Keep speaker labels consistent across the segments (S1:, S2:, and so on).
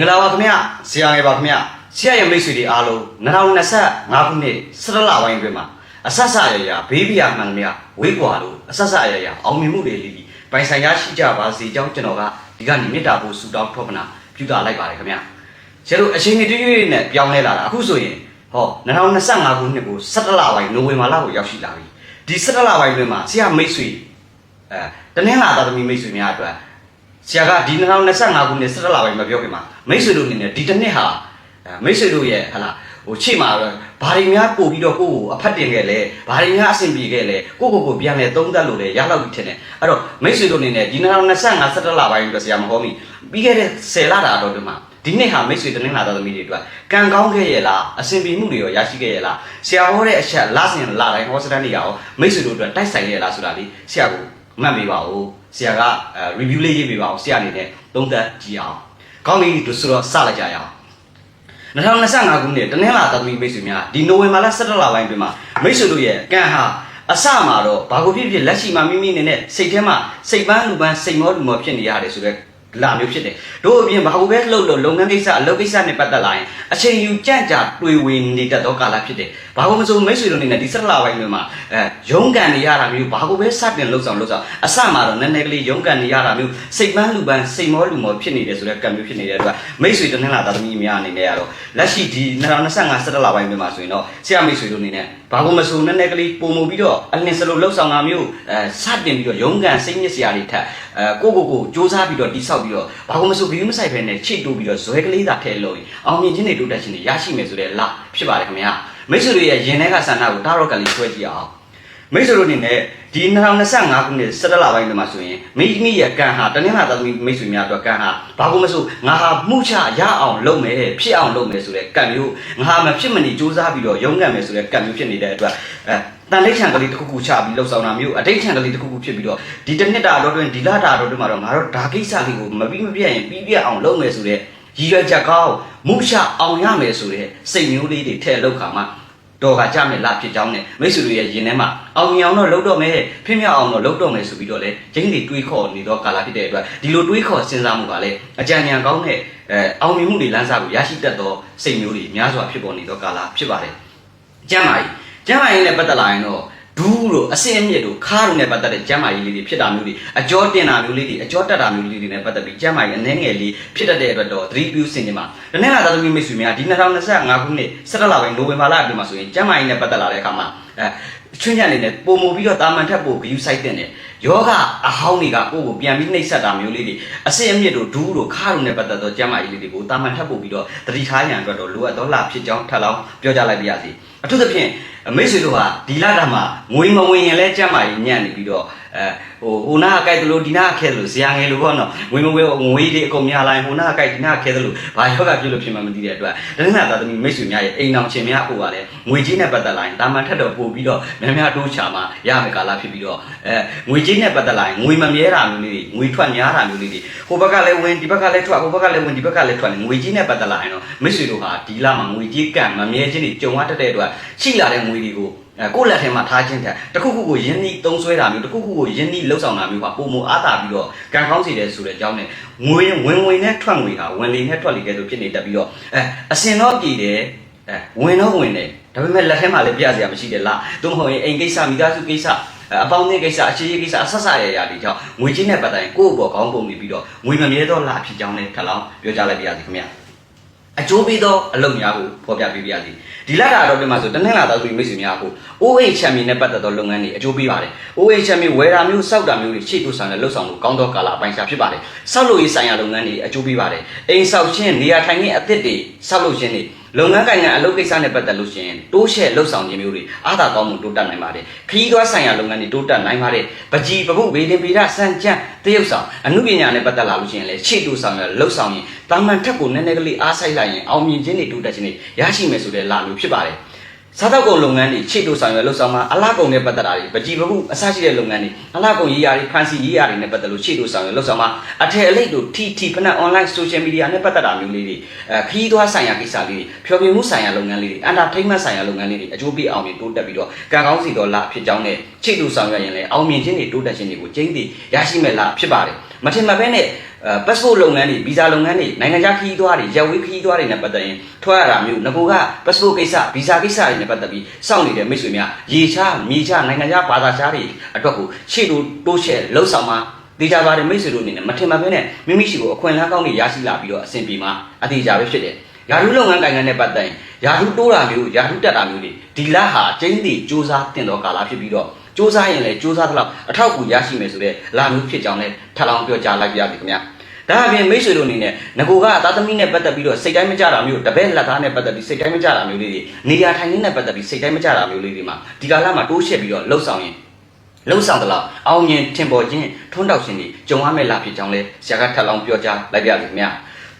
S1: င်္ဂလာပါခင်ဗျဆရာငယ်ပါခင်ဗျဆရာရဲ့မိတ်ဆွေတွေအားလုံး2025ခုနှစ်17လပိုင်းအတွင်းမှာအဆက်ဆက်ရရဘေးပြာမှန်မြဝေးကွာလို့အဆက်ဆက်ရရအောင်မြင်မှုတွေလီလီပိုင်ဆိုင်ရရှိကြပါစေကြောင်းကျွန်တော်ကဒီကနေ့မေတ္တာပို့ဆုတောင်းထောက်ပနာပြုတာလိုက်ပါတယ်ခင်ဗျဆရာတို့အချိန်ကြီးတွေနဲ့ပြောင်းလဲလာတာအခုဆိုရင်ဟော2025ခုနှစ်ကို17လပိုင်းနိုဝင်ဘာလကိုရောက်ရှိလာပြီဒီ17လပိုင်းအတွင်းမှာဆရာမိတ်ဆွေအဲတနင်္လာသားသမီးမိတ်ဆွေများအတွက်ဆရာကဒီ2025ခုနှစ်17လပိုင်းမှာပြောခင်မှာ မိတ်ဆွေတို့အနေနဲ့ဒီတစ်နှစ်ဟာအဲမိတ်ဆွေတို့ရဲ့ဟလာဟိုချိမှာတော့ဘာတွေများပို့ပြီးတော့ကိုယ့်ကိုအဖတ်တင်ခဲ့လဲဘာတွေများအဆင်ပြေခဲ့လဲကိုယ့်ကိုယ်ကိုပြန်လဲသုံးသပ်လို့လဲရလောက်ပြီထင်တယ်အဲ့တော့မိတ်ဆွေတို့အနေနဲ့ဒီ2025 17လပိုင်းအတွက်ဆရာမဟောမိပြီးခဲ့တဲ့10လတာတော့ဒီမှာဒီနေ့ဟာမိတ်ဆွေတင်းလာတော်သမီးတွေအတွက်ကံကောင်းခဲ့ရဲ့လားအဆင်ပြေမှုတွေရောရရှိခဲ့ရဲ့လားဆရာဟောတဲ့အချက်လစဉ်လတိုင်းဟောစတန်တွေရောမိတ်ဆွေတို့အတွက်တိုက်ဆိုင်ရဲ့လားဆိုတာလေးဆရာကိုမှတ်ပေးပါဦးဆရာကအဲ review လေးရေးပေးပါဦးဆရာအနေနဲ့သုံးသပ်ကြည့်အောင် ကောင်းပြီတို့ဆိုတော့စလိုက်ကြရအောင်2025ခုနှစ်တနင်္လာသမီးမိတ်ဆွေများဒီနိုဝင်ဘာလ17လပိုင်းတွင်မှာမိတ်ဆွေတို့ရဲ့ကံဟာအစမှာတော့ဘာကိုဖြစ်ဖြစ်လက်ရှိမှာမိမိအနေနဲ့စိတ်ထဲမှာစိတ်ပန်းလူပန်းစိတ်မောလူမောဖြစ်နေရတယ်ဆိုတော့လာမျိုးဖြစ်တယ်တို့အပြင်ဘာကိုပဲလှုပ်လို့လုပ်ငန်းကိစ္စအလုပ်ကိစ္စနဲ့ပတ်သက်လာရင်အချိန်ယူကြန့်ကြာတွေ့ဝင်နေတတ်သောကာလဖြစ်တယ်ဘာကိုမဆိုမိတ်ဆွေတို့အနေနဲ့ဒီဆက်လာပိုင်းတွေမှာအဲရုန်းကန်နေရတာမျိုးဘာကိုပဲစတင်လှုပ်ဆောင်လှုပ်ဆောင်အစမှာတော့နည်းနည်းကလေးရုန်းကန်နေရတာမျိုးစိတ်ပန်းလူပန်းစိတ်မောလူမောဖြစ်နေတယ်ဆိုတဲ့ကံမျိုးဖြစ်နေတဲ့အတွက်မိတ်ဆွေတနင်္လာသားသမီးများအနေနဲ့ကတော့လက်ရှိဒီ2025ဆက်လာပိုင်းတွေမှာဆိုရင်တော့ဆရာမိတ်ဆွေတို့အနေနဲ့ဘာကိုမဆိုနည်းနည်းကလေးပုံမှုပြီးတော့အလင်းစလို့လှုပ်ဆောင်တာမျိုးအဲစတင်ပြီးတော့ရုန်းကန်စိတ်ညစ်စရာတွေထက်အဲကိုကိုကိုစူးစမ်းပြီးတော့တိဆောက်ပြီးတော့ဘာကိုမဆိုဘီယူမဆိုင်ဖဲနဲ့ချိတ်တိုးပြီးတော့ဇွဲကလေးသာထဲလို့အောင်မြင်ခြင်းတွေတိုးတက်ခြင်းတွေရရှိမယ်ဆိုတဲ့လဖြစ်ပါတယ်ခင်ဗျာ မိတ်ဆွေတို့ရဲ့ရင်ထဲကဆန္ဒကိုတာရော့ကလေးဆွဲကြည့်အောင်မိတ်ဆွေတို့အနေနဲ့ဒီ2025ခုနှစ်17လပိုင်းတွေမှာဆိုရင်မိမိရဲ့ကံဟာတနင်္လာသမီးမိတ်ဆွေများအတွက်ကံဟာဘာကိုမဆိုငါဟာမှုချရအောင်လုပ်မယ်ဖြစ်အောင်လုပ်မယ်ဆိုတဲ့ကံမျိုးငါဟာမဖြစ်မနေစူးစမ်းပြီးတော့ရုန်းကန်မယ်ဆိုတဲ့ကံမျိုးဖြစ်နေတဲ့အတွက်အဲတန်လိတ်ချံကလေးတစ်ခုခုချပြီးလှုပ်ဆောင်တာမျိုးအတိတ်ချံကလေးတစ်ခုခုဖြစ်ပြီးတော့ဒီတစ်နှစ်တာတော့တွင်ဒီလတာတော့တွင်မှာတော့ငါတို့ဒါကိစ္စလေးကိုမပြီးမပြတ်ရင်ပြီးပြတ်အောင်လုပ်မယ်ဆိုတဲ့ရည်ရွယ်ချက်ကောင်းမှုချအောင်ရမယ်ဆိုတဲ့စိတ်မျိုးလေးတွေထည့်လောက်ခါမှ တော့ကကြမယ်လားဖြစ်ကြောင်းနဲ့မိတ်ဆွေတို့ရဲ့ရင်ထဲမှာအောင်မြင်အောင်တော့လုပ်တော့မယ်ဖြစ်မြောက်အောင်တော့လုပ်တော့မယ်ဆိုပြီးတော့လေကျင်းတွေတွေးခေါ်နေတော့ကာလာဖြစ်တဲ့အတွက်ဒီလိုတွေးခေါ်စဉ်းစားမှုကလည်းအကြံဉာဏ်ကောင်းတဲ့အဲအောင်မြင်မှုတွေလမ်းစာကိုရရှိတတ်သောစိတ်မျိုးတွေများစွာဖြစ်ပေါ်နေတော့ကာလာဖြစ်ပါတယ်ကျမ်းမာရေးကျမ်းမာရေးနဲ့ပတ်သက်လာရင်တော့ ဒူးတို့အစင်းအမြစ်တို့ခါးတို့နဲ့ပတ်သက်တဲ့ကျမ်းမာရေးလေးတွေဖြစ်တာမျိုးတွေအကျော်တင်တာမျိုးလေးတွေအကျော်တက်တာမျိုးလေးတွေနဲ့ပတ်သက်ပြီးကျမ်းမာရေးအနှဲငယ်လေးဖြစ်တတ်တဲ့အတွက်တော့သတိပြုစင်ကြမှာတနေ့လာသားသမီးမိတ်ဆွေများဒီ2025ခုနှစ်17လပိုင်းနိုဝင်ဘာလအတွင်းမှာဆိုရင်ကျမ်းမာရေးနဲ့ပတ်သက်လာတဲ့အခါမှာအဲချွင်းချက်အနေနဲ့ပုံမူပြီးတော့တာမန်ထက်ပိုဂယူဆိုင်တဲ့နဲ့ယောဂအဟောင်းတွေကကိုယ့်ကိုပြန်ပြီးနှိပ်စက်တာမျိုးလေးတွေအစင်းအမြစ်တို့ဒူးတို့ခါးတို့နဲ့ပတ်သက်သောကျမ်းမာရေးလေးတွေကိုတာမန်ထက်ပိုပြီးတော့သတိထားရန်အတွက်တော့လိုအပ်သောလာဖြစ်ကြောင်းထပ်လောင်းပြောကြလိုက်ပါရစေ အထူးသဖြင့်မိတ်ဆွေတို့ဟာဒီလတာမှာငွေမဝင်ရင်လည်းကျမ်းမာရေးညံ့နေပြီးတော့အဲ ဟိုဟိုနာကကြိုက်တယ်လို့ဒီနာကခဲတယ်လို့ဇာငယ်လို့ပေါ့နော်ငွေမဝင်ငွေတွေအကုန်များလာရင်ဟိုနာကကြိုက်ဒီနာကခဲတယ်လို့ဘာယောဂဖြစ်လို့ဖြစ်မှမသိတဲ့အတွက်တနင်္လာသာသမီမိတ်ဆွေများရဲ့အိမ်အောင်ချင်းများဟိုကလည်းငွေကြီးနဲ့ပတ်သက်လာရင်တာမန်ထက်တော့ပို့ပြီးတော့များများတိုးချမှာရမယ်ကာလဖြစ်ပြီးတော့အဲငွေကြီးနဲ့ပတ်သက်လာရင်ငွေမမြဲတာမျိုးလေးတွေငွေထွက်များတာမျိုးလေးတွေဟိုဘက်ကလည်းဝင်ဒီဘက်ကလည်းထွက်ဟိုဘက်ကလည်းဝင်ဒီဘက်ကလည်းထွက်ငွေကြီးနဲ့ပတ်သက်လာရင်တော့မိတ်ဆွေတို့ဟာဒီလမှာငွေကြီးကန့်မမြဲခြင်းတွေကြုံရတတ်တဲ့အတွက်ရှိလာတဲ့ငွေတွေကိုအဲ ကိုယ့်လက်ထဲမှာထားခြင်းတဲ့တခုခုကိုယင်းနှီးသုံးဆွဲတာမျိုးတခုခုကိုယင်းနှီးလှုပ်ဆောင်တာမျိုးပါပုံမအားတာပြီးတော့ကံကောင်းစေတယ်ဆိုတဲ့အကြောင်းနဲ့ငွေဝင်ဝင်နဲ့ထွက်ငွေဟာဝင်လေနဲ့ထွက်လေကဲဆိုဖြစ်နေတတ်ပြီးတော့အဲအစင်တော့ပြည်တယ်အဲဝင်တော့ဝင်တယ်ဒါပေမဲ့လက်ထဲမှာလည်းပြရစရာမရှိတယ်လားသို့မဟုတ်ရင်အိမ်ကိစ္စမိသားစုကိစ္စအပေါင်းအသင်းကိစ္စအခြေရေးကိစ္စအဆက်ဆက်ရရတွေကြောင့်ငွေချင်းနဲ့ပတ်သက်ရင်ကိုယ့်ဘော်ကောင်းပုံနေပြီးတော့ငွေမမြဲတော့လာဖြစ်ကြောင်းလည်းထပ်လောင်းပြောကြလိုက်ပါရစေခင်ဗျာ အကျိုးပေးသောအလုပ်များကိုဖော်ပြပေးပါရစေဒီလက်တာတော့ဒီမှာဆိုတနင်္လာသားဆိုပြီးမိတ်ဆွေများကို OH ချန်ပီယံနဲ့ပတ်သက်သောလုပ်ငန်းတွေအကျိုးပေးပါတယ် OH ချန်ပီယံဝယ်တာမျိုးစောက်တာမျိုးတွေရှေ့တူဆောင်တဲ့လှုပ်ဆောင်လို့ကောင်းသောကာလအပိုင်းခြားဖြစ်ပါတယ်စောက်လို့ရေးဆိုင်ရာလုပ်ငန်းတွေအကျိုးပေးပါတယ်အိမ်ဆောက်ခြင်းနေရာထိုင်ခြင်းအသစ်တွေစောက်လို့ခြင်းတွေ လုပ်ငန်းကိုင်ငံအလုပ်ကိစ္စနဲ့ပတ်သက်လို့ရှိရင်တိုးရှဲလှုပ်ဆောင်ခြင်းမျိုးတွေအားသာကောင်းမှုတိုးတက်နိုင်ပါတယ်ခရီးသွားဆိုင်ရာလုပ်ငန်းတွေတိုးတက်နိုင်ပါတယ်ပကြီးပပုဗေဒင်ဗေဒစံကြံတရုပ်ဆောင်အမှုပညာနဲ့ပတ်သက်လာလို့ရှိရင်လည်းရှေ့တူဆောင်ရလှုပ်ဆောင်ရင်တာမန်ထက်ကိုနည်းနည်းကလေးအားဆိုင်လိုက်ရင်အောင်မြင်ခြင်းတွေတိုးတက်ခြင်းတွေရရှိမယ်ဆိုတဲ့လာမျိုးဖြစ်ပါတယ် စားတော့ကုန်လုပ်ငန်းတွေခြေတူဆောင်ရွက်လှုပ်ဆောင်မှာအလားကုန်နဲ့ပတ်သက်တာတွေပကြည်ပမှုအစရှိတဲ့လုပ်ငန်းတွေအလားကုန်ရေးရာတွေဖန်စီရေးရာတွေနဲ့ပတ်သက်လို့ခြေတူဆောင်ရွက်လှုပ်ဆောင်မှာအထည်အလိတ်တို့ TT ဖနက် online social media နဲ့ပတ်သက်တာမျိုးလေးတွေအဲခရီးသွားဆိုင်ရာကိစ္စလေးတွေဖြောပြမှုဆိုင်ရာလုပ်ငန်းလေးတွေ entertainment ဆိုင်ရာလုပ်ငန်းလေးတွေအကျိုးပေးအောင်မြင်တိုးတက်ပြီးတော့ကံကောင်းစီတော်လာဖြစ်ကြောင်းနဲ့ခြေတူဆောင်ရွက်ရင်လည်းအောင်မြင်ခြင်းတွေတိုးတက်ခြင်းတွေကိုကျင်းတည်ရရှိမဲ့လားဖြစ်ပါတယ်မထင်မှတ်ဘဲနဲ့အဲ passport လုပ်ငန်းတွေ visa လုပ်ငန်းတွေနိုင်ငံခြားခရီးသွားတွေရပ်ဝေးခရီးသွားတွေနဲ့ပတ်သက်ရင်ထွက်ရတာမျိုးငကိုက passport ကိစ္စ visa ကိစ္စတွေနဲ့ပတ်သက်ပြီးစောင့်နေတဲ့မိတ်ဆွေများရေချမြေချနိုင်ငံခြားဘာသာခြားတွေအတွက်ကိုရှေ့တို့တိုးချဲ့လှုပ်ဆောင်မှာတေချာပါတယ်မိတ်ဆွေတို့အနေနဲ့မထင်မှတ်ဘဲနဲ့မိမိရှိကိုအခွင့်အလမ်းကောင်းတွေရရှိလာပြီးတော့အဆင်ပြေမှာအသေးချာပဲဖြစ်တယ်ယာရုလုပ်ငန်းကိုင်ငန်းနဲ့ပတ်သက်ရင်ယာရုတိုးတာမျိုးယာရုတက်တာမျိုးတွေဒီလဟာကျင်းတီစူးစမ်းတင်တော်ကာလဖြစ်ပြီးတော့ စူးစမ်းရင်လည်းစူးစမ်းသလောက်အထောက်အကူရရှိမယ်ဆိုတဲ့လာမျိုးဖြစ်ကြောင်းလည်းထပ်လောင်းပြောကြားလိုက်ပြရစီခင်ဗျာဒါအပြင်မိတ်ဆွေတို့အနေနဲ့ငကိုကသာသမီနဲ့ပတ်သက်ပြီးတော့စိတ်တိုင်းမကြတာမျိုးတပည့်လက်သားနဲ့ပတ်သက်ပြီးစိတ်တိုင်းမကြတာမျိုးလေးတွေနေရာထိုင်ရင်းနဲ့ပတ်သက်ပြီးစိတ်တိုင်းမကြတာမျိုးလေးတွေမှာဒီကာလမှာတိုးရှက်ပြီးတော့လှုပ်ဆောင်ရင်လှုပ်ဆောင်သလောက်အောင်မြင်ထင်ပေါ်ခြင်းထွန်းတောက်ခြင်းတွေကြုံရမယ့်လာဖြစ်ကြောင်းလဲဆရာကထပ်လောင်းပြောကြားလိုက်ပြရစီခင်ဗျာ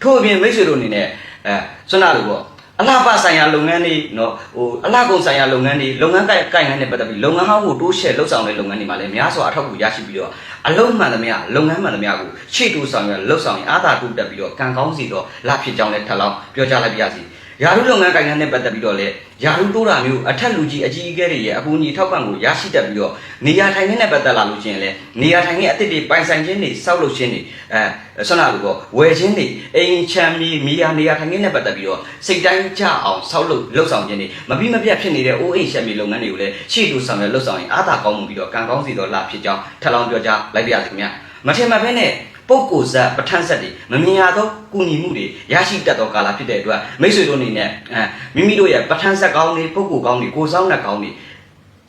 S1: ထို့အပြင်မိတ်ဆွေတို့အနေနဲ့အဲဆွမ်းနာလို့ပေါ့ အလှပဆိုင်ရာလုပ်ငန်းတွေနော်ဟိုအလှကုန်ဆိုင်ရာလုပ်ငန်းတွေလုပ်ငန်းကိုင်ကိုင်ငန်းနဲ့ပတ်သက်ပြီးလုပ်ငန်းဟောင်းကိုတိုးရှဲလှုပ်ဆောင်တဲ့လုပ်ငန်းတွေမှာလည်းများစွာအထောက်အကူရရှိပြီးတော့အလုံးမှန်သမျှလုပ်ငန်းမှန်သမျှကိုရှေ့တိုးဆောင်ရလှုပ်ဆောင်ရင်အားသာတိုးတက်ပြီးတော့ကံကောင်းစီတော့လာဖြစ်ကြောင်းလည်းထပ်လောင်းပြောကြားလိုက်ပါရစေ ယာရုလုပ်ငန်းကိုင်ငန်းနဲ့ပတ်သက်ပြီးတော့လည်းယာရုတိုးတာမျိုးအထက်လူကြီးအကြီးအကဲတွေရဲ့အကူအညီထောက်ပံ့ကိုရရှိတတ်ပြီးတော့နေရာထိုင်ခင်းနဲ့ပတ်သက်လာလို့ရှိရင်လည်းနေရာထိုင်ခင်းအသစ်တွေပိုင်ဆိုင်ခြင်းတွေစောက်လုပ်ခြင်းတွေအဲဆွမ်းနာလို့ပေါ့ဝယ်ခြင်းတွေအိမ်ချမ်းမီမီယာနေရာထိုင်ခင်းနဲ့ပတ်သက်ပြီးတော့စိတ်တိုင်းကြအောင်စောက်လုပ်လှုပ်ဆောင်ခြင်းတွေမပြီးမပြတ်ဖြစ်နေတဲ့အိုးအိမ်ရှက်မီလုပ်ငန်းတွေကိုလည်းရှေ့တိုးဆောင်ရလှုပ်ဆောင်ရင်အားသာကောင်းမှုပြီးတော့ကံကောင်းစီတော့လာဖြစ်ကြောင်းထပ်လောင်းပြောကြားလိုက်ပါရစေခင်ဗျမထင်မှတ်ဘဲနဲ့ ပုဂ္ဂိုလ်ဇက်ပဋ္ဌာန်းဇက်တွေမမြင်ရသောကုညီမှုတွေရရှိတတ်သောကာလဖြစ်တဲ့အတွက်မိတ်ဆွေတို့အနေနဲ့အဲမိမိတို့ရဲ့ပဋ္ဌာန်းဇက်ကောင်းတွေပုဂ္ဂိုလ်ကောင်းတွေကိုယ်ဆောင်တဲ့ကောင်းတွေ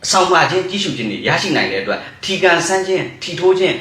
S1: အဆောင်မှာခြင်းကြီးစုခြင်းတွေရရှိနိုင်တဲ့အတွက်ထီကန်ဆန်းခြင်းထီထိုးခြင်း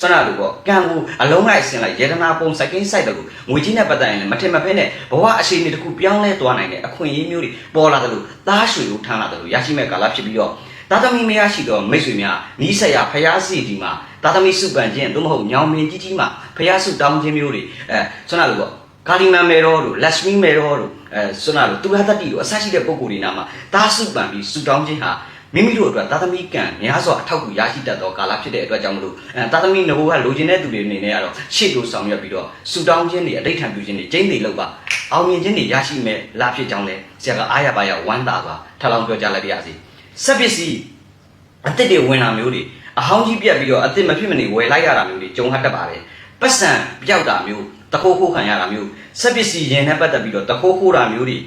S1: စနာလို့ပေါ့ကံကိုအလုံးလိုက်ဆင်လိုက်ယေဒနာပုံစိုက်ကင်းစိုက်တယ်လို့ငွေကြီးနဲ့ပတ်သက်ရင်လည်းမထင်မဖဲနဲ့ဘဝအခြေအနေတစ်ခုပြောင်းလဲသွားနိုင်တဲ့အခွင့်အရေးမျိုးတွေပေါ်လာတယ်လို့သားရွှေကိုထမ်းလာတယ်လို့ရရှိမဲ့ကာလဖြစ်ပြီးတော့ သာသမီမရရှိသောမိတ်ဆွေများနီးစပ်ရာဖျားစီဒီမှာသာသမီစုပန်ခြင်းသို့မဟုတ်ညောင်မင်းကြီးကြီးမှာဖျားစုတောင်းခြင်းမျိုးတွေအဲဆွမ်းနာလို့ပေါ့ကာလီမန်မေရောတို့လက်စမီမေရောတို့အဲဆွမ်းနာလို့သူရတတိတို့အဆရှိတဲ့ပုံကိုယ်တွေနာမှာသားစုပန်ပြီးစုတောင်းခြင်းဟာမိမိတို့အတွက်သာသမီကံများစွာအထောက်အကူရရှိတတ်သောကာလဖြစ်တဲ့အတွက်ကြောင့်မလို့အဲသာသမီငဘိုးကလိုချင်တဲ့သူတွေအနေနဲ့ကတော့ရှေ့တို့ဆောင်ရွက်ပြီးတော့စုတောင်းခြင်းတွေအဋိဌံပြုခြင်းတွေကျင်းတွေလောက်ပါအောင်မြင်ခြင်းတွေရရှိမဲ့လာဖြစ်ကြောင်းလဲဆရာကအားရပါရဝမ်းသာစွာထပ်လောင်းပြောကြားလိုက်ပါရစေ စက်ပစ္စည်းအစ်စ်တွေဝင်လာမျိုးတွေအဟောင်းကြီးပြက်ပြီးတော့အစ်စ်မဖြစ်မနေဝယ်လိုက်ရတာမျိုးတွေကြုံဟတ်တတ်ပါတယ်ပတ်စံပြောက်တာမျိုးတခိုးခိုးခံရတာမျိုးစက်ပစ္စည်းရင်နဲ့ပတ်သက်ပြီးတော့တခိုးခိုးတာမျိုးတွေ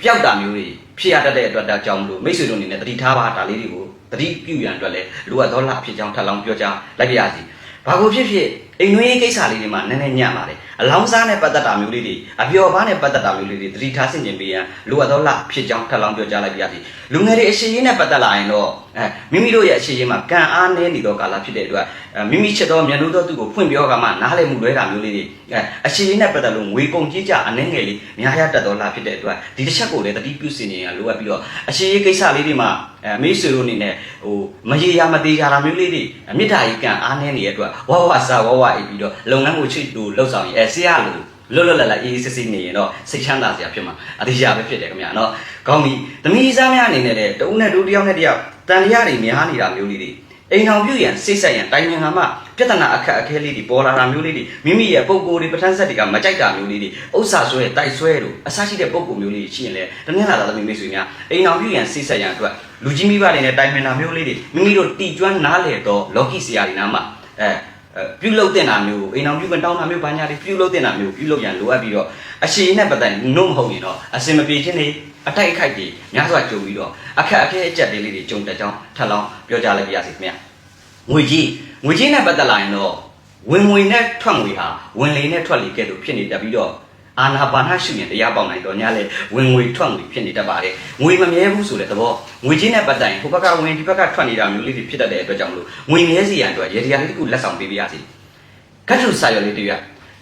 S1: ပျောက်တာမျိုးတွေဖြစ်ရတတ်တဲ့အတွက်ဒါကြောင့်မလို့မိတ်ဆွေတို့အနေနဲ့တတိထားပါဒါလေးတွေကိုတတိပြုရန်အတွက်လည်းလိုအပ်သောလဖြစ်ကြောင်းထပ်လောင်းပြောကြားလိုက်ပါရစေ။ဘာကိုဖြစ်ဖြစ်အိမ်နှွေးကိစ္စလေးတွေမှာနည်းနည်းညံ့ပါတယ်။အလောင်းစားနဲ့ပတ်သက်တာမျိုးလေးတွေအပျော်ပါးနဲ့ပတ်သက်တာမျိုးလေးတွေတတိထားဆင်ခြင်ပေးရန်လိုအပ်သောလဖြစ်ကြောင်းထပ်လောင်းပြောကြားလိုက်ပါရစေ။လူငယ်တွေအရှိရေးနဲ့ပတ်သက်လာရင်တော့အဲမိမိတို့ရဲ့အရှိရေးမှာကံအားနည်းနေသောကာလဖြစ်တဲ့အတွက်မိမိချစ်သောမြန်လို့သောသူကိုဖွင့်ပြောကမှနားလည်မှုလွဲတာမျိုးလေးတွေအဲအရှိရေးနဲ့ပတ်သက်လို့ငွေကုန်ကြေးကြအနှဲငယ်လေးများရတတ်သောလဖြစ်တဲ့အတွက်ဒီတစ်ချက်ကိုလည်းတတိပြုစင်နေရလိုအပ်ပြီးတော့အရှိရေးကိစ္စလေးတွေမှာအဲမိတ်ဆွေတို့အနေနဲ့ဟိုမရေရာမသေးကြတာမျိုးလေးတွေမေတ္တာရေးကံအားနည်းနေတဲ့အတွက်ဝဝစာဝဝအိပ်ပြီးတော့လုပ်ငန်းကိုချစ်လို့လှုပ်ဆောင်ရင်အဲဆရာလို့လွတ်လွတ်လပ်လပ်အေးအေးဆေးဆေးနေရင်တော့စိတ်ချမ်းသာစရာဖြစ်မှာအတိအကျပဲဖြစ်တယ်ခင်ဗျာနော်ကောင်းပြီသမီးစားများအနေနဲ့လည်းတဦးနဲ့တူတယောက်နဲ့တယောက်တန်တရားတွေများနေတာမျိုးလေးတွေအိမ်အောင်ပြုရန်စိတ်ဆက်ရန်တိုင်ပင်ကမှပြဿနာအခက်အခဲလေးတွေပေါ်လာတာမျိုးလေးတွေမိမိရဲ့ပုံကိုယ်တွေပဋ္ဌာန်းဆက်တွေကမကြိုက်တာမျိုးလေးတွေဥစ္စာဆွဲတိုက်ဆွဲတို့အဆရှိတဲ့ပုံကိုယ်မျိုးလေးတွေရှိရင်လည်းတနင်္လာသာသမီးမိတ်ဆွေများအိမ်အောင်ပြုရန်စိတ်ဆက်ရန်အတွက်လူကြီးမိဘတွေနဲ့တိုင်ပင်တာမျိုးလေးတွေမိမိတို့တီကျွမ်းနားလေတော့လော်ကီဆရာတွေနားမှာအဲ ပြုလုပ်တင်တာမျိုးအိမ်အောင်ပြုမတောင်းတာမျိုးဘာညာတွေပြုလုပ်တင်တာမျိုးပြုလုပ်ရန်လိုအပ်ပြီးတော့အရှိနဲ့ပတ်သက်နှုတ်မဟုတ်ရင်တော့အစင်မပြေခြင်းတွေအတိုက်အခိုက်တွေများစွာကြုံပြီးတော့အခက်အခဲအကျက်တွေလေးတွေကြုံတက်ကြောင်းထပ်လောင်းပြောကြလိုက်ပါရစေခင်ဗျာငွေကြီးငွေကြီးနဲ့ပတ်သက်လာရင်တော့ဝင်ငွေနဲ့ထွက်ငွေဟာဝင်လေနဲ့ထွက်လေကဲ့သို့ဖြစ်နေတတ်ပြီးတော့ အာနာပါနရှုရင်တရားပေါက်နိုင်တော့ညလေဝင်ငွေထွက်ငွေဖြစ်နေတတ်ပါတယ်ငွေမမြဲဘူးဆိုတဲ့သဘောငွေကြီးနဲ့ပတ်သက်ရင်ဟိုဘက်ကဝင်ဒီဘက်ကထွက်နေတာမျိုးလေးတွေဖြစ်တတ်တဲ့အတွက်ကြောင့်မလို့ငွေမြဲစီရန်အတွက်ရေတရားလေးတစ်ခုလက်ဆောင်ပေးပြရစီကတ်ထုစာရွက်လေးတွေ့ရ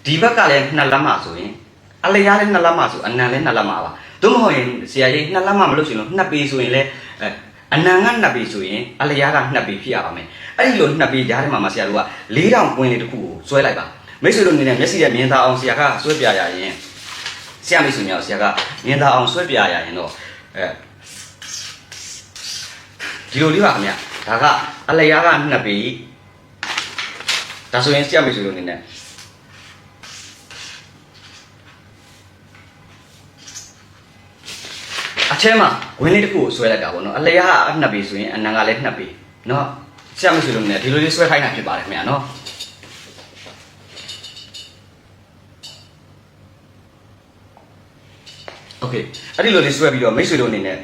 S1: ဒီဘက်ကလည်းနှစ်လက်မဆိုရင်အလျားလည်းနှစ်လက်မဆိုအနံလည်းနှစ်လက်မပါသို့မဟုတ်ရင်ဆရာကြီးနှစ်လက်မမလို့ရှိရင်လို့နှစ်ပေဆိုရင်လည်းအဲအနံကနှစ်ပေဆိုရင်အလျားကနှစ်ပေဖြစ်ရပါမယ်အဲ့ဒီလိုနှစ်ပေကြားထဲမှာမဆရာတို့က၄တောင်ပွင့်လေးတစ်ခုကိုဆွဲလိုက်ပါ မိတ်ဆွေတို့အနေနဲ့မျက်စိနဲ့မြင်သာအောင်ဆရာကဆွဲပြရရင်ဆရာမိတ်ဆွေများဆရာကမြင်သာအောင်ဆွဲပြရရင်တော့အဲဒီလိုလေးပါခင်ဗျဒါကအလျားကနှစ်ပေဒါဆိုရင်ဆရာမိတ်ဆွေတို့အနေနဲ့အထဲမှာဝင်းလေးတစ်ခုကိုဆွဲလိုက်တာပေါ့နော်အလျားကနှစ်ပေဆိုရင်အနံကလည်းနှစ်ပေနော်ဆရာမိတ်ဆွေတို့အနေနဲ့ဒီလိုလေးဆွဲခိုင်းတာဖြစ်ပါတယ်ခင်ဗျာနော် โอเคအဲ့ဒီလိုလေးဆွဲပြီးတော့မိတ်ဆွေတို့အနေနဲ့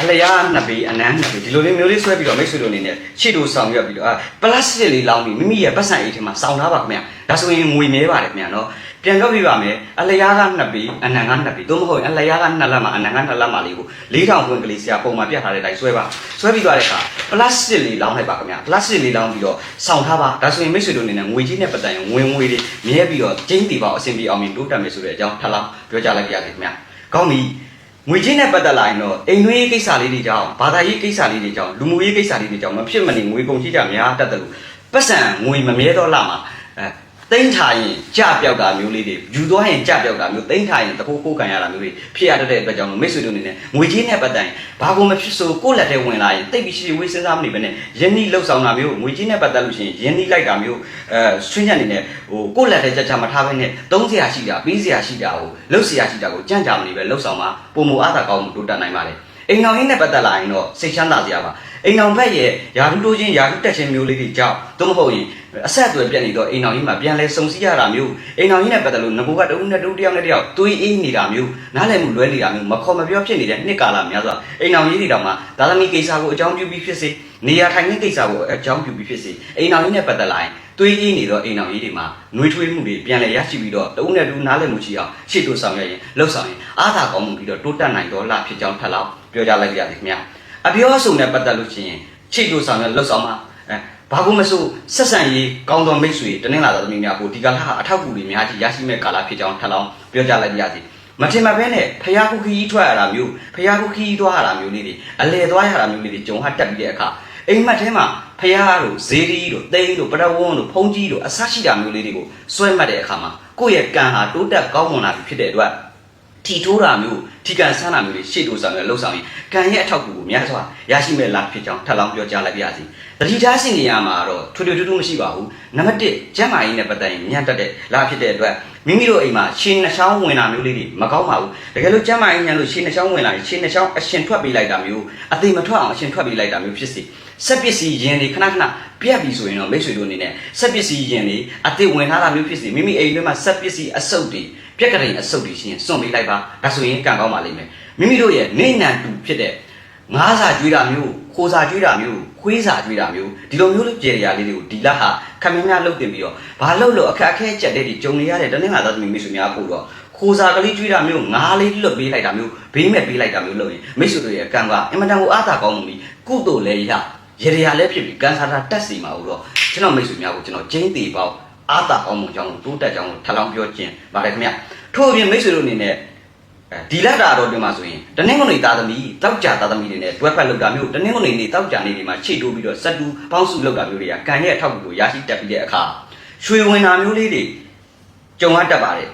S1: အလျားနှစ်ပေအနမ်းနှစ်ပေဒီလိုလေးမျိုးလေးဆွဲပြီးတော့မိတ်ဆွေတို့အနေနဲ့ရှေ့တို့ဆောင်ရွက်ပြီးတော့ပလတ်စတစ်လေးလောင်းပြီးမိမိရဲ့ပတ်စံအိတ်ထဲမှာစောင်းထားပါခင်ဗျာဒါဆိုရင်ငွေမဲပါတယ်ခင်ဗျာနော်ပြန်ပြောပြပါမယ်အလျားကနှစ်ပေအနံကနှစ်ပေသို့မဟုတ်ရင်အလျားကနှစ်လက်မှာအနံကနှစ်လက်မှာလေးကို၄000ခွင့်ကလေးဆရာပုံမှာပြတ်ထားတဲ့အတိုင်းဆွဲပါဆွဲပြီးသွားတဲ့အခါပလတ်စတစ်လေးလောင်းလိုက်ပါခင်ဗျာပလတ်စတစ်လေးလောင်းပြီးတော့စောင်းထားပါဒါဆိုရင်မိတ်ဆွေတို့အနေနဲ့ငွေကြီးနဲ့ပတ်သက်ရင်ဝင်ငွေတွေမြဲပြီးတော့ကျင်းတီပါအဆင်ပြေအောင်မြင်တိုးတက်မယ်ဆိုတဲ့အကြောင်းထပ်လောင်းပြောကြလိုက်ကြရစေခင်ဗျာ ကောင်းပြီငွေချင်းနဲ့ပတ်သက်လာရင်တော့အိမ်နှွေးကိစ္စလေးတွေကြောင့်ဘာသာရေးကိစ္စလေးတွေကြောင့်လူမှုရေးကိစ္စလေးတွေကြောင့်မဖြစ်မနေငွေကုန်ကြီးကြများတတ်တယ်လို့ပတ်စံငွေမမြဲတော့လာမှာအဲ တိမ့်ထားရင်ကြပြောက်တာမျိုးလေးတွေယူသွားရင်ကြပြောက်တာမျိုးတိမ့်ထားရင်တခိုးကိုးကန်ရတာမျိုးတွေဖြစ်ရတတ်တဲ့အတွက်ကြောင့်မိတ်ဆွေတို့အနေနဲ့ငွေချင်းနဲ့ပတ်သက်ရင်ဘာကိုမဖြစ်ဆိုကိုယ့်လက်ထဲဝင်လာရင်တိတ်ပြီးရှိဝေးစဉ်းစားမနေဘဲနဲ့ယင်းနှီးလှုပ်ဆောင်တာမျိုးငွေချင်းနဲ့ပတ်သက်လို့ရှိရင်ယင်းနှီးလိုက်တာမျိုးအဲဆွေးညက်နေနဲ့ဟိုကိုယ့်လက်ထဲကြကြမထားဘဲနဲ့သုံးစရာရှိတာပြီးစရာရှိတာကိုလှုပ်စရာရှိတာကိုကြံ့ကြမနေပဲလှုပ်ဆောင်မှာပုံမူအားသာကောင်းမှုတိုးတက်နိုင်ပါလေအိမ်တော်ရင်းနဲ့ပတ်သက်လာရင်တော့စိတ်ချမ်းသာစရာပါ အိမ်တော်ဘက်ရဲ့ယာရုတိုးချင်းယာရုတက်ချင်းမျိုးလေးတွေကြောင့်သို့မဟုတ်ရင်အဆက်အသွယ်ပြတ်နေတော့အိမ်တော်ကြီးမှာပြန်လဲစုံစည်းရတာမျိုးအိမ်တော်ကြီးနဲ့ပတ်သက်လို့ငကိုကတဦးနဲ့တဦးတယောက်နဲ့တယောက်တွေးအေးနေတာမျိုးနားလည်မှုလွဲနေတာမျိုးမခေါ်မပြောဖြစ်နေတဲ့နှစ်ကာလများစွာအိမ်တော်ကြီးတွေတောင်မှသာသမီကိစ္စကိုအကြောင်းပြုပြီးဖြစ်စေနေရာထိုင်တဲ့ကိစ္စကိုအကြောင်းပြုပြီးဖြစ်စေအိမ်တော်ကြီးနဲ့ပတ်သက်လာရင်တွေးအေးနေတော့အိမ်တော်ကြီးတွေမှာနှွေးထွေးမှုတွေပြန်လဲရရှိပြီးတော့တဦးနဲ့တဦးနားလည်မှုရှိအောင်ရှေ့တိုးဆောင်ရရင်လှုပ်ဆောင်ရင်အားသာကောင်းမှုပြီးတော့တိုးတက်နိုင်တော့လားဖြစ်ကြောင်းထပ်လောက်ပြောကြလိုက်ကြတယ်ခင်ဗျာ အပြောအဆိုနဲ့ပတ်သက်လို့ရှိရင်ချိတ်လို့ဆောင်ရလှုပ်ဆောင်မှာအဲဘာကိုမဆိုဆက်ဆံရေးကောင်းသောမိတ်ဆွေတနင်္လာတော်သမီးများကိုဒီကလာအထောက်အကူတွေများကြီးရရှိမဲ့ကာလဖြစ်ကြောင်းထပ်လောင်းပြောကြလိုက်ကြစီမထင်မှတ်ဘဲနဲ့ဖျားခုခီးထွက်ရတာမျိုးဖျားခုခီးသွားရတာမျိုးလေးတွေအလဲသွားရတာမျိုးလေးတွေကြုံဟတက်ပြီးတဲ့အခါအိမ်မက်ထဲမှာဖျားတို့ဇေဒီတို့သိန်းတို့ပရဝန်းတို့ဖုံးကြီးတို့အဆရှိတာမျိုးလေးတွေကိုစွဲမှတ်တဲ့အခါမှာကိုယ့်ရဲ့ကံဟာတိုးတက်ကောင်းမွန်လာပြီဖြစ်တဲ့အတွက် ထီထိုးတာမျိုးထီကန်ဆန်းတာမျိုးတွေရှေ့တိုးဆောင်ရလှုပ်ဆောင်ရင်ကံရဲ့အထောက်အကူကိုများစွာရရှိမဲ့လားဖြစ်ကြောင်းထပ်လောင်းပြောကြားလိုက်ပါရစေ။တတိထားစင်နေရမှာတော့ထွေထွေထူးထူးမရှိပါဘူး။နံပါတ်1ကျမ်းမာရေးနဲ့ပတ်သက်ရင်ညံ့တက်တဲ့လားဖြစ်တဲ့အတွက်မိမိတို့အိမ်မှာရှင်းနှချောင်းဝင်တာမျိုးလေးတွေမကောင်းပါဘူး။တကယ်လို့ကျမ်းမာရေးညံ့လို့ရှင်းနှချောင်းဝင်လာရင်ရှင်းနှချောင်းအရှင်ထွက်ပေးလိုက်တာမျိုးအသေးမထွက်အောင်အရှင်ထွက်ပေးလိုက်တာမျိုးဖြစ်စေ။ဆက်ပစ္စည်းရင်တွေခဏခဏပြက်ပြီဆိုရင်တော့မိတ်ဆွေတို့အနေနဲ့ဆက်ပစ္စည်းရင်တွေအသေးဝင်ထားတာမျိုးဖြစ်စေမိမိအိမ်ထဲမှာဆက်ပစ္စည်းအစုပ်တွေ ပြက်ကလေးအစုပ်တွေရှင်စွန့်ပေးလိုက်ပါဒါဆိုရင်ကံကောင်းပါလိမ့်မယ်မိမိတို့ရဲ့နေနံတူဖြစ်တဲ့ငားစာကျွေးတာမျိုးခိုးစာကျွေးတာမျိုးခွေးစာကျွေးတာမျိုးဒီလိုမျိုးလေးကြေရလေးတွေကိုဒီလဟာခမင်းများလှုပ်တင်ပြီးတော့ဘာလှုပ်လို့အခက်အခဲကြက်တဲ့ဒီဂျုံနေရတဲ့တနင်္လာသားသမီးမိတ်ဆွေများပို့တော့ခိုးစာကလေးကျွေးတာမျိုးငားလေးလွတ်ပေးလိုက်တာမျိုးဘေးမဲ့ပေးလိုက်တာမျိုးလုပ်ရင်မိတ်ဆွေတို့ရဲ့ကံကအင်မတန်ကိုအားသာကောင်းမှုပြီးကုသိုလ်လည်းရရရလည်းဖြစ်ပြီးကံစားတာတက်စီမှာလို့တော့ကျွန်တော်မိတ်ဆွေများကိုကျွန်တော်ကျင်းသေးပေါ့ အားသာကောင်းမှုကြောင့်တိုးတက်ကြောင်းကိုထပ်လောင်းပြောခြင်းပါတယ်ခင်ဗျထို့အပြင်မိတ်ဆွေတို့အနေနဲ့အဲဒီလက်တာတော့တွင်မှာဆိုရင်တနင်္ဂနွေသားသမီးတောက်ကြသားသမီးတွေနဲ့တွဲဖက်လောက်တာမျိုးတနင်္ဂနွေနေ့တောက်ကြနေ့တွေမှာချိတ်တိုးပြီးတော့စက်တူပေါင်းစုလောက်တာမျိုးတွေကကံရဲ့အထောက်အကူကိုရရှိတတ်ပြီးတဲ့အခါရွှေဝင်တာမျိုးလေးတွေကြုံရတတ်ပါတယ်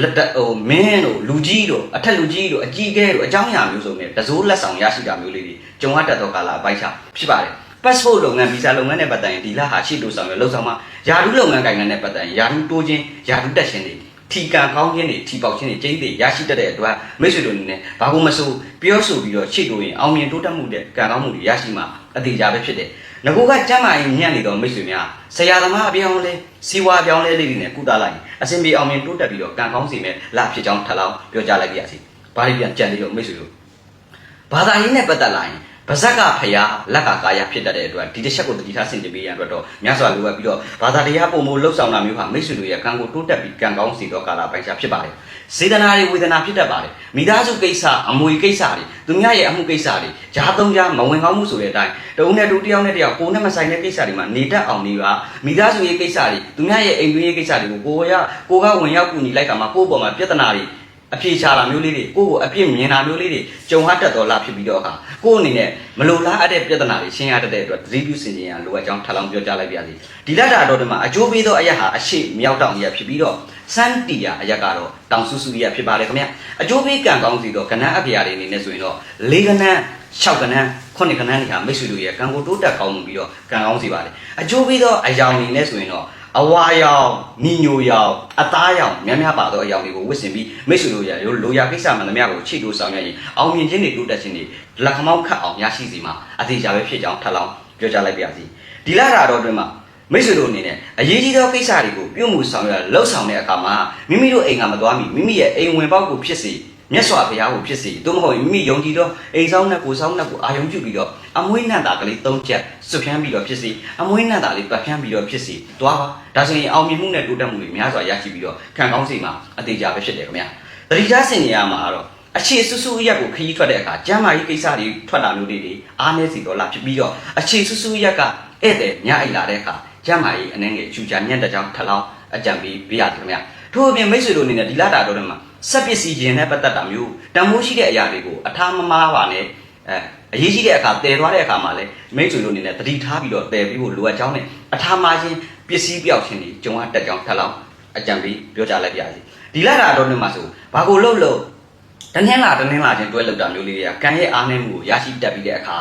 S1: လက်တဟိုမင်းတို့လူကြီးတို့အထက်လူကြီးတို့အကြီးအကဲတို့အကြောင်းအရာမျိုးစုံနဲ့တစိုးလက်ဆောင်ရရှိတာမျိုးလေးတွေကြုံရတတ်သောကာလအပိုင်းခြားဖြစ်ပါတယ် passport လုပ်ငန်း visa လုပ်ငန်းနဲ့ပတ်သက်ရင်ဒီလဟာရှိလို့ဆောင်ရလှုပ်ဆောင်မှာယာဒူးလုပ်ငန်းကိုင်ငန်းနဲ့ပတ်သက်ရင်ယာဒူးတိုးခြင်းယာဒူးတက်ခြင်းတွေထီကန်ကောင်းခြင်းတွေထီပေါက်ခြင်းတွေကျင်းတွေရရှိတတ်တဲ့အတွက်မိတ်ဆွေတို့အနေနဲ့ဘာလို့မဆိုပြောဆိုပြီးတော့ရှိလို့ရင်အောင်မြင်တိုးတက်မှုတဲ့ကံကောင်းမှုတွေရရှိမှာအသေးကြပဲဖြစ်တယ်။ငကိုကကျမ်းမာရင်ညံ့နေတော့မိတ်ဆွေများဆရာသမားအပြောင်းလဲစီဝါပြောင်းလဲလေးတွေနဲ့ကုသလိုက်ရင်အစဉ်ပြေအောင်မြင်တိုးတက်ပြီးတော့ကံကောင်းစီမဲ့လာဖြစ်ကြောင်းထပ်လောင်းပြောကြားလိုက်ပါရစေ။ဘာလို့ပြန်ကြံနေတော့မိတ်ဆွေတို့ဘာသာရေးနဲ့ပတ်သက်လာရင် ဗဇက်ကဖျားလက်ကကာယဖြစ်တတ်တဲ့အတွက်ဒီတစ်ချက်ကိုတတိထားဆင်ခြင်ပေးရန်အတွက်တော့မြတ်စွာလိုအပ်ပြီးတော့ဘာသာတရားပုံမို့လှုပ်ဆောင်တာမျိုးဟာမိတ်ဆွေတို့ရဲ့ကံကိုတိုးတက်ပြီးကံကောင်းစီတော့ကာလပိုင်းခြားဖြစ်ပါတယ်စေတနာတွေဝေဒနာဖြစ်တတ်ပါတယ်မိသားစုကိစ္စအမွေကိစ္စတွေသူများရဲ့အမှုကိစ္စတွေဂျားသုံးကြားမဝင်ကောင်းမှုဆိုတဲ့အတိုင်းတဦးနဲ့တူတယောက်နဲ့တယောက်ကိုယ်နဲ့မဆိုင်တဲ့ကိစ္စတွေမှာနေတတ်အောင်နေပါမိသားစုရဲ့ကိစ္စတွေသူများရဲ့အိမ်တွင်းရဲ့ကိစ္စတွေကိုကိုယ်ရကိုကဝင်ရောက်ကူညီလိုက်ကမှကိုယ့်ပေါ်မှာပြဿနာတွေ အပြေချတာမျိုးလေးတွေကိုယ့်ကိုအပြစ်မြင်တာမျိုးလေးတွေကြုံဟတတ်တော်လာဖြစ်ပြီးတော့အခါကိုယ့်အနေနဲ့မလိုလားအပ်တဲ့ပြဿနာတွေရှင်းရတတ်တဲ့အတွက်သတိပြုစင်ကြင်ရလိုအပ်ကြောင်းထပ်လောင်းပြောကြားလိုက်ပါရစေဒီလက်တာတော်တွေမှာအကျိုးပေးသောအရက်ဟာအရှိမြောက်တောင်ရက်ဖြစ်ပြီးတော့စန်တီယာအရက်ကတော့တောင်ဆူဆူရက်ဖြစ်ပါတယ်ခင်ဗျအကျိုးပေးကံကောင်းစီတော့ကဏ္ဍအပြာတွေအနေနဲ့ဆိုရင်တော့၄ကဏ္ဍ၆ကဏ္ဍခုနှစ်ကဏ္ဍတွေဟာမိတ်ဆွေတို့ရဲ့ကံကိုတိုးတက်ကောင်းမှုပြီးတော့ကံကောင်းစီပါတယ်အကျိုးပေးသောအယောင်တွေနဲ့ဆိုရင်တော့ အဝါရောင်ညီညိုရောင်အသားရောင်များများပါသောအရောင်တွေကိုဝတ်ဆင်ပြီးမိတ်ဆွေတို့ရရိုးလိုရာကိစ္စမှန်သမျှကိုချိတ်လို့ဆောင်ရရင်အောင်မြင်ခြင်းတွေတိုးတက်ခြင်းတွေလက်ခမောက်ခတ်အောင်ရရှိစီမှာအသေးချာပဲဖြစ်ကြောင်းထပ်လောင်းပြောကြားလိုက်ပါရစေဒီလာတာတော့အတွင်းမှာမိတ်ဆွေတို့အနေနဲ့အရေးကြီးသောကိစ္စတွေကိုပြုမှုဆောင်ရွက်လှုပ်ဆောင်တဲ့အခါမှာမိမိတို့အိမ်ကမသွားမီမိမိရဲ့အိမ်ဝင်ပေါက်ကိုဖြစ်စေ မြတ်စွာဘုရားကိုဖြစ်စေသို့မဟုတ်မိမိယုံကြည်သောအိမ်ဆောင်နဲ့ကိုယ်ဆောင်နဲ့ကိုအာယုံပြုပြီးတော့အမွေးနတ်တာကလေး၃ချက်စွတ်ဖြန်းပြီးတော့ဖြစ်စေအမွေးနတ်တာလေးပတ်ဖြန်းပြီးတော့ဖြစ်စေတွားပါဒါဆိုရင်အောင်မြင်မှုနဲ့တိုးတက်မှုတွေများစွာရရှိပြီးတော့ခံကောင်းစီမှာအသေးကြပဲဖြစ်တယ်ခင်ဗျာတတိယဆင်နေရမှာကတော့အခြေဆူဆူရက်ကိုခရီးထွက်တဲ့အခါကျမ်းမာရေးကိစ္စတွေထွက်လာမျိုးတွေတွေအားနည်းစီတော့လာဖြစ်ပြီးတော့အခြေဆူဆူရက်ကဧည့်သည်ညအိတ်လာတဲ့အခါကျမ်းမာရေးအနေငယ်ချူချာညံ့တဲ့ကြောင်ထလောင်းအကြံပေးပြရတယ်ခင်ဗျာထို့အပြင်မိတ်ဆွေတို့အနေနဲ့ဒီလာတာတော့မှာ စက်ပစ္စည်းခြင်းနဲ့ပတ်သက်တာမျိုးတန်မိုးရှိတဲ့အရာတွေကိုအထားမမားပါနဲ့အဲအရေးကြီးတဲ့အခါတည်သွားတဲ့အခါမှာလည်းမိတ်ဆွေတို့အနေနဲ့တတိထားပြီးတော့တည်ပြီးဖို့လိုအပ်ကြောင်းနဲ့အထားမာခြင်းပစ္စည်းပြောက်ခြင်းတွေကြုံရတက်ကြောင်းထလောင်းအကြံပေးပြောကြလိုက်ပါရစေဒီလာတာတော့မှာဆိုဘာကိုလှုပ်လို့တနင်္လာတနင်္လာချင်းတွဲလောက်တာမျိုးလေးတွေကကံရဲ့အားနည်းမှုကိုရရှိတတ်ပြီးတဲ့အခါ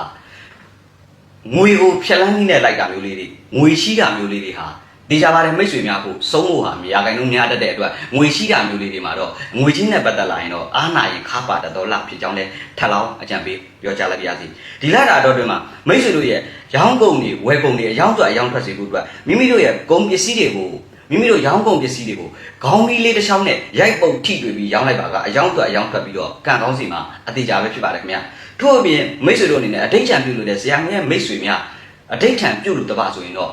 S1: ငွေကိုဖြက်လန်းနေလိုက်တာမျိုးလေးတွေငွေရှိတာမျိုးလေးတွေဟာ တေချာပါတယ်မိတ်ဆွေများကိုစုံးဖို့ဟာမြာကိုင်းလုံးများတတ်တဲ့အတွက်ငွေရှိတာမျိုးလေးတွေမှာတော့ငွေချင်းနဲ့ပတ်သက်လာရင်တော့အားနာရင်ခါပါတတော်လာဖြစ်ကြောင်းလဲထပ်လောင်းအကြံပေးပြောကြလိုက်ပါရစေဒီလာတာတော့တွင်မှာမိတ်ဆွေတို့ရဲ့ရောင်းကုန်တွေဝယ်ကုန်တွေအယောင်းထွက်အယောင်းထွက်စေဖို့အတွက်မိမိတို့ရဲ့ကုန်ပစ္စည်းတွေကိုမိမိတို့ရောင်းကုန်ပစ္စည်းတွေကိုခေါင်းကြီးလေးတစ်ချောင်းနဲ့ရိုက်ပုတ်ထိတွေ့ပြီးရောင်းလိုက်ပါကအယောင်းထွက်အယောင်းထွက်ပြီးတော့ကံကောင်းစီမှာအသေးကြပဲဖြစ်ပါတယ်ခင်ဗျာထို့အပြင်မိတ်ဆွေတို့အနေနဲ့အဋိဋ္ဌံပြုလို့တဲ့ဇာငယ်မိတ်ဆွေများအဋိဋ္ဌံပြုလို့တပါဆိုရင်တော့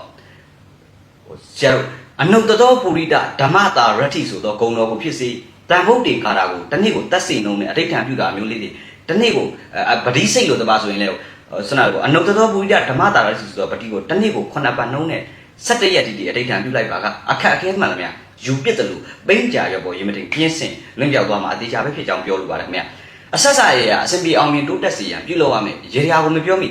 S1: ဟိုဆရာတို့အနုတ္တသောပုရိဒဓမ္မတာရတ္ထိဆိုသောဂုံတော်ကိုဖြစ်စေတန်ဖို့တေကာတာကိုတစ်နေ့ကိုတက်စီနှုံးနဲ့အဋိဋ္ဌံပြုတာမျိုးလေးတွေတစ်နေ့ကိုအဲဗတိစိတ်လို့တပါဆိုရင်လည်းဆန္ဒကိုအနုတ္တသောပုရိဒဓမ္မတာရတ္ထိဆိုသောဗတိကိုတစ်နေ့ကိုခုနှစ်ပတ်နှုံးနဲ့17ရက်တိတိအဋိဋ္ဌံပြုလိုက်ပါကအခက်အခဲမှန်လားဗျာယူပြစ်တယ်လို့ပိန်းကြရောပေါ်ရေးမတင်ပြင်းစင်လွင့်ပြောက်သွားမှာအသေးချာပဲဖြစ်ကြောင်းပြောလိုပါတယ်ခင်ဗျာအဆက်ဆက်ရရအစင်ပြေအောင်မြင်တိုးတက်စီရန်ပြုလုပ်ရမယ်ရေရာကိုမပြောမိ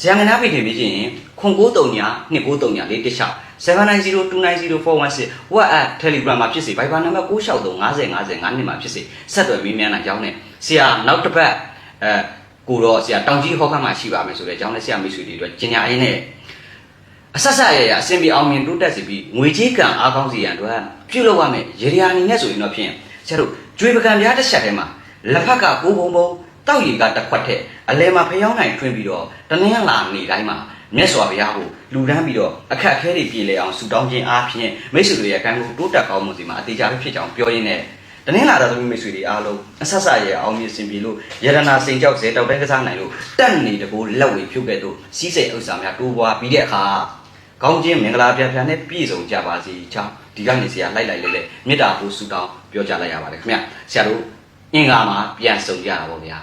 S1: ဇယံကနာပိထေပြီးချင်းခွန်93ညာ293ညာလေးတစ်လျှောက် 790290416 WhatsApp Telegram မှာဖြစ်စေ Viber နံပါတ်96350505နှစ်မှာဖြစ်စေဆက်သွယ်မေးမြန်းတာကြောင်းနဲ့ဆရာနောက်တစ်ပတ်အဲကိုတော့ဆရာတောင်ကြီးဟောခမ်းမှာရှိပါမယ်ဆိုတဲ့ကြောင်းနဲ့ဆရာမိတ်ဆွေတွေအတွက်ကျင်ညာအင်းနဲ့အဆက်ဆက်ရရအစင်ပြေအောင်မြင်တိုးတက်စီပြီးငွေကြီးကံအားကောင်းစီရန်တို့ပြုလုပ်ရမယ်ရေရာအနေနဲ့ဆိုရင်တော့ဖြင့်ဆရာတို့ကျွေးပကံပြားတစ်ချက်ထဲမှာလက်ဖက်ကကိုဘုံဘုံတောက်ရီကတစ်ခွက်ထက်အလဲမှာဖျောင်းနိုင်ထွင်းပြီးတော့တနင်္လာနေ့တိုင်းမှာ မြတ်စွာဘုရားကိုလူတန်းပြီးတော့အခက်အခဲတွေပြေလည်အောင်ဆူတောင်းခြင်းအားဖြင့်မိတ်ဆွေတွေရဲ့ကံကိုတိုးတက်ကောင်းမှုစီမှာအသေးချာပဲဖြစ်ကြောင်းပြောရင်းနဲ့တနင်္လာတော်သမီးမိတ်ဆွေတွေအားလုံးအဆက်ဆက်ရဲ့အောင်မြင်စင်ပြေလို့ယရနာစိန်ကြောက်စေတောက်တိုင်းကစားနိုင်လို့တက်နေတကိုလက်ဝေဖြုတ်ခဲ့တော့စီးစိတ်ဥစ္စာများတိုးပွားပြီးတဲ့အခါကောင်းခြင်းမင်္ဂလာပြပြနဲ့ပြည့်စုံကြပါစေချောင်းဒီကနေဆရာလိုက်လိုက်လေးလေးမေတ္တာကိုဆုတောင်းပြောကြလိုက်ရပါတယ်ခင်ဗျဆရာတို့အင်္ဂါမှာပြန်ဆုံကြတာပေါ့ဗျာ